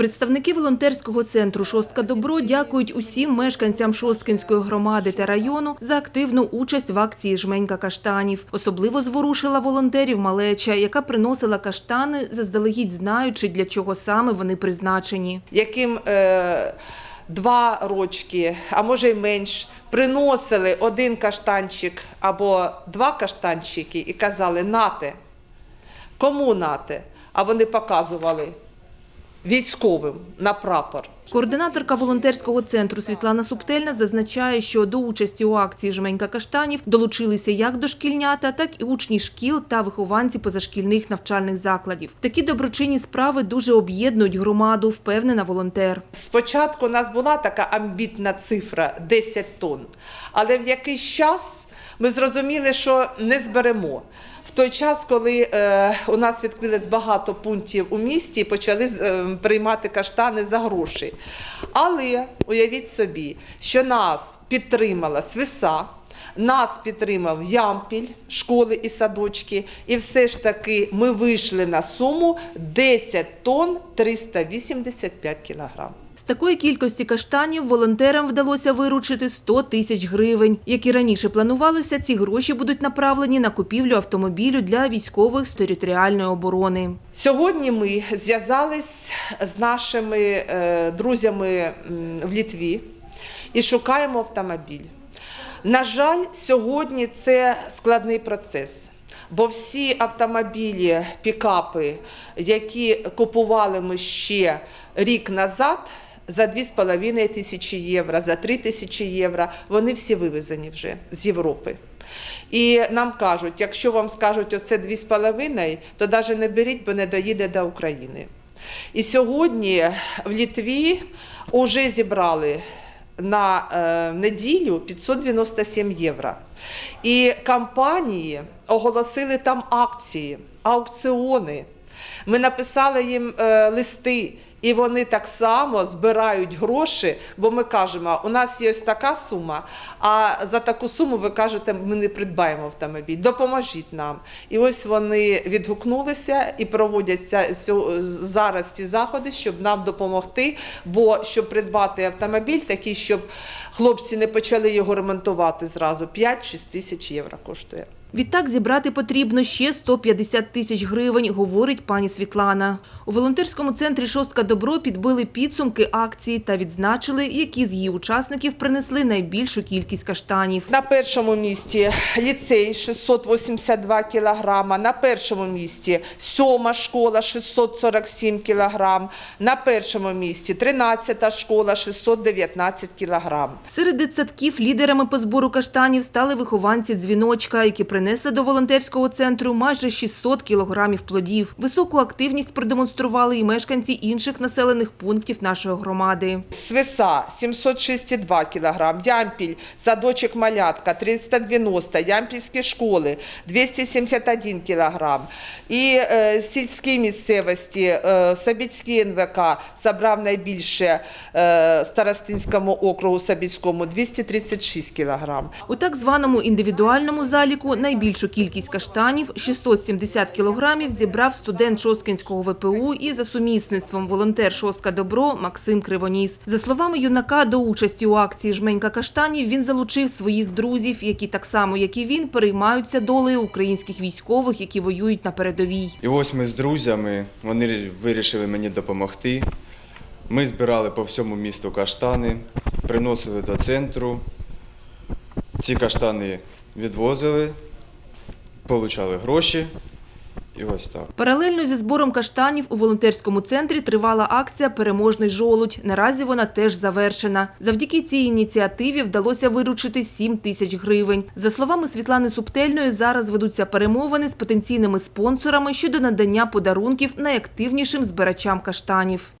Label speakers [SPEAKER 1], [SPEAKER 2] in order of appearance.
[SPEAKER 1] Представники волонтерського центру Шостка Добро дякують усім мешканцям Шосткинської громади та району за активну участь в акції Жменька каштанів. Особливо зворушила волонтерів малеча, яка приносила каштани, заздалегідь знаючи, для чого саме вони призначені.
[SPEAKER 2] яким е, два рочки, а може й менш, приносили один каштанчик або два каштанчики і казали нате. Кому нате? А вони показували військовим на прапор.
[SPEAKER 1] Координаторка волонтерського центру Світлана Субтельна зазначає, що до участі у акції Жменька каштанів долучилися як дошкільнята, так і учні шкіл та вихованці позашкільних навчальних закладів. Такі доброчинні справи дуже об'єднують громаду, впевнена волонтер.
[SPEAKER 2] Спочатку у нас була така амбітна цифра 10 тонн, але в якийсь час ми зрозуміли, що не зберемо. В той час, коли е, у нас відкрилось багато пунктів у місті, почали е, приймати каштани за гроші. Але уявіть собі, що нас підтримала Свиса, нас підтримав Ямпіль, школи і садочки, і все ж таки ми вийшли на суму 10 тонн 385 кілограм.
[SPEAKER 1] З такої кількості каштанів волонтерам вдалося виручити 100 тисяч гривень. Як і раніше планувалося, ці гроші будуть направлені на купівлю автомобілю для військових з територіальної оборони.
[SPEAKER 2] Сьогодні ми зв'язались з нашими е, друзями в Літві і шукаємо автомобіль. На жаль, сьогодні це складний процес. Бо всі автомобілі, пікапи, які купували ми ще рік назад за 2,5 тисячі євро, за 3 тисячі євро, вони всі вивезені вже з Європи. І нам кажуть, якщо вам скажуть оце 2,5, то навіть не беріть, бо не доїде до України. І сьогодні в Літві вже зібрали на е, неділю 597 євро. І компанії оголосили там акції, аукціони. Ми написали їм е, листи, і вони так само збирають гроші, бо ми кажемо, у нас є ось така сума, а за таку суму ви кажете, ми не придбаємо автомобіль. Допоможіть нам. І ось вони відгукнулися і проводяться зараз ці заходи, щоб нам допомогти. Бо щоб придбати автомобіль, такий, щоб хлопці не почали його ремонтувати зразу, 5-6 тисяч євро коштує.
[SPEAKER 1] Відтак зібрати потрібно ще 150 тисяч гривень, говорить пані Світлана. У волонтерському центрі Шостка Добро підбили підсумки акції та відзначили, які з її учасників принесли найбільшу кількість каштанів.
[SPEAKER 2] На першому місці ліцей 682 кілограма, на першому місці сьома школа 647 кілограм, на першому місці 13 школа 619 кілограм.
[SPEAKER 1] Серед дитсадків лідерами по збору каштанів стали вихованці дзвіночка, які принесли до волонтерського центру майже 600 кілограмів плодів. Високу активність продемонстрували і мешканці інших населених пунктів нашої громади.
[SPEAKER 2] Свиса 762 кілограм, Ямпіль, садочок Малятка 390, Ямпільські школи 271 кілограм. І е, сільській місцевості е, Сабіцький НВК забрав найбільше е, Старостинському округу Сабіцькому 236 кілограм.
[SPEAKER 1] У так званому індивідуальному заліку найбільшу кількість каштанів – 670 кілограмів – зібрав студент Шосткинського ВПУ і за сумісництвом волонтер Шостка Добро Максим Кривоніс. За словами юнака, до участі у акції «Жменька каштанів» він залучив своїх друзів, які так само, як і він, переймаються долею українських військових, які воюють на передовій.
[SPEAKER 3] І ось ми з друзями, вони вирішили мені допомогти. Ми збирали по всьому місту каштани, приносили до центру. Ці каштани відвозили, отримали гроші. І ось так.
[SPEAKER 1] Паралельно зі збором каштанів у волонтерському центрі тривала акція «Переможний жолудь». Наразі вона теж завершена. Завдяки цій ініціативі вдалося виручити 7 тисяч гривень. За словами Світлани Субтельної, зараз ведуться перемовини з потенційними спонсорами щодо надання подарунків найактивнішим збирачам каштанів.